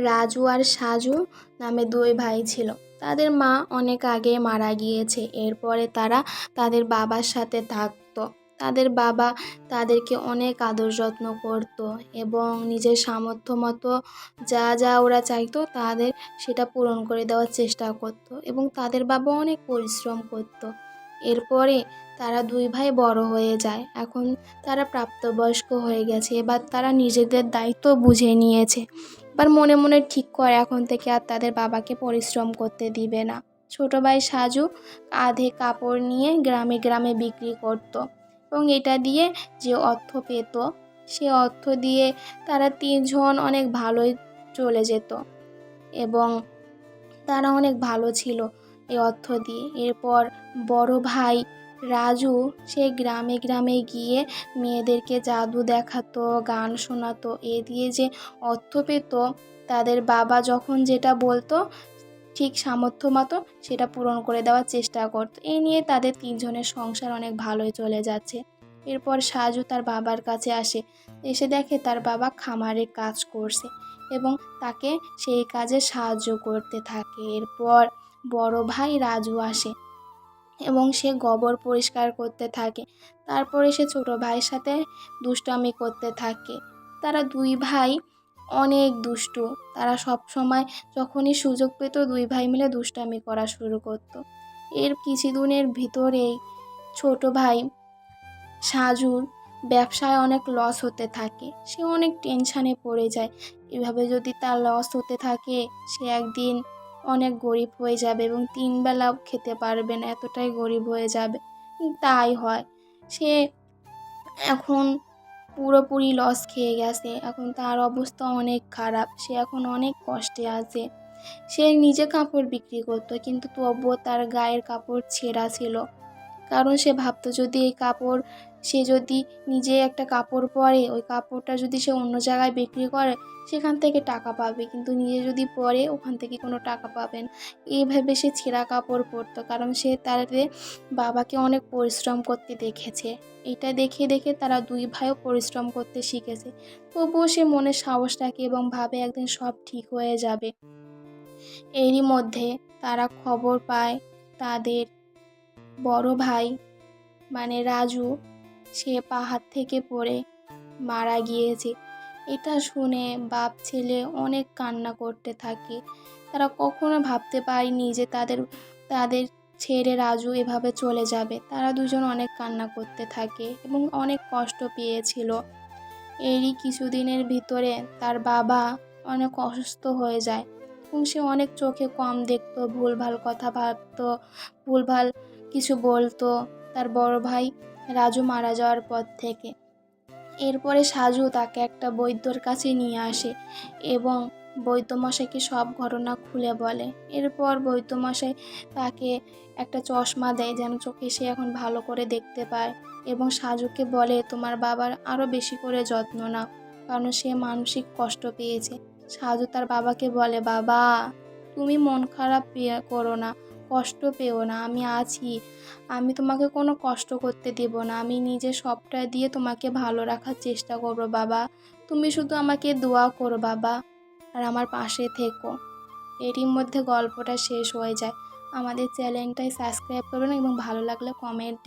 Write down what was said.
রাজু আর সাজু নামে দুই ভাই ছিল। তাদের মা অনেক আগে মারা গিয়েছে। এরপরে তারা তাদের বাবার সাথে থাকতো। তাদের বাবা তাদেরকে অনেক আদর যত্ন করতো এবং নিজের সামর্থ্য মতো যা যা ওরা চাইতো তাদের সেটা পূরণ করে দেওয়ার চেষ্টা করতো এবং তাদের বাবা অনেক পরিশ্রম করতো। এরপরে তারা দুই ভাই বড় হয়ে যায়। এখন তারা প্রাপ্তবয়স্ক হয়ে গেছে। এবার তারা নিজেদের দায়িত্ব বুঝে নিয়েছে। এবার মনে মনে ঠিক করে এখন থেকে আর তাদের বাবাকে পরিশ্রম করতে দিবে না। ছোটো ভাই সাজু আধে কাপড় নিয়ে গ্রামে গ্রামে বিক্রি করত এবং এটা দিয়ে যে অর্থ পেত, সে অর্থ দিয়ে তারা তিনজন অনেক ভালোই চলে যেত এবং তারা অনেক ভালো ছিল এই অর্থ দিয়ে। এরপর বড় ভাই রাজু সে গ্রামে গ্রামে গিয়ে মেয়েদেরকে জাদু দেখাতো, গান শোনাতো। এ দিয়ে যে অর্থ পেত, তাদের বাবা যখন যেটা বলতো, ঠিক সামর্থ্য মতো সেটা পূরণ করে দেওয়ার চেষ্টা করতো। এই নিয়ে তাদের তিনজনের সংসার অনেক ভালোই চলে যাচ্ছে। এরপর সাজু তার বাবার কাছে আসে। এসে দেখে তার বাবা খামারে কাজ করছে এবং তাকে সেই কাজে সাহায্য করতে থাকে। এরপর বড় ভাই রাজু আসে। এবং সে গোবর পরিষ্কার করতে থাকে। তারপরে সে ছোটো ভাইয়ের সাথে দুষ্টামি করতে থাকে। তারা দুই ভাই অনেক দুষ্টু। তারা সব সময় যখনই সুযোগ পেত, দুই ভাই মিলে দুষ্টামি করা শুরু করতো। এর কিছুদিনের ভিতরেই ছোট ভাই সাজুর ব্যবসায় অনেক লস হতে থাকে। সে অনেক টেনশানে পড়ে যায়। এভাবে যদি তার লস হতে থাকে, সে একদিন অনেক গরিব হয়ে যাবে এবং তিন বেলাও খেতে পারবে না, এতটাই গরিব হয়ে যাবে। তাই হয়। সে এখন পুরোপুরি লস খেয়ে গেছে। এখন তার অবস্থা অনেক খারাপ। সে এখন অনেক কষ্টে আছে। সে নিজে কাপড় বিক্রি করতো, কিন্তু তবুও তার গায়ের কাপড় ছেঁড়া ছিল। কারণ সে ভাবতো যদি এই কাপড় সে যদি নিজে একটা কাপড় পরে, ওই কাপড়টা যদি সে অন্য জায়গায় বিক্রি করে, সেখান থেকে টাকা পাবে। কিন্তু নিজে যদি পরে, ওখান থেকে কোনো টাকা পাবেন এইভাবে সে ছেঁড়া কাপড় পরতো, কারণ সে তাদের বাবাকে অনেক পরিশ্রম করতে দেখেছে। এটা দেখে দেখে তারা দুই ভাইও পরিশ্রম করতে শিখেছে। তবুও সে মনে সাহস রাখে এবং ভাবে একদিন সব ঠিক হয়ে যাবে। এরই মধ্যে তারা খবর পায় তাদের বড় ভাই মানে রাজু সে পাহাড় থেকে পড়ে মারা গিয়েছে। এটা শুনে বাপ ছেলে অনেক কান্না করতে থাকে। তারা কখনো ভাবতে পারেনি যে তাদের তাদের ছেড়ে রাজু এভাবে চলে যাবে। তারা দুজন অনেক কান্না করতে থাকে এবং অনেক কষ্ট পেয়েছিল। এরই কিছুদিনের ভিতরে তার বাবা অনেক অসুস্থ হয়ে যায় এবং সে অনেক চোখে কম দেখতো, ভুলভাল কথা ভাবতো, ভুলভাল কিছু বলতো। তার বড় ভাই রাজু মারা যাওয়ার পর থেকে। এরপরে সাজু তাকে একটা বৈদ্যর কাছে নিয়ে আসে এবং বৈদ্যমশাইকে সব ঘটনা খুলে বলে। এরপর বৈদ্যমশাই তাকে একটা চশমা দেয় যেন চোখে সে এখন ভালো করে দেখতে পায় এবং সাজুকে বলে, তোমার বাবার আরও বেশি করে যত্ন নাও, কারণ সে মানসিক কষ্ট পেয়েছে। সাজু তার বাবাকে বলে, বাবা, তুমি মন খারাপ করো না। কষ্ট পেও না, আমি আছি। আমি তোমাকে কোনো কষ্ট করতে দেব না, আমি নিজে সবটা দিয়ে তোমাকে ভালো রাখার চেষ্টা করব, বাবা। তুমি শুধু আমাকে দোয়া করো, বাবা, আর আমার পাশে থেকো। এরই মধ্যে গল্পটা শেষ হয়ে যায়। আমাদের চ্যানেলটাই সাবস্ক্রাইব করবেন এবং ভালো লাগলে কমেন্টে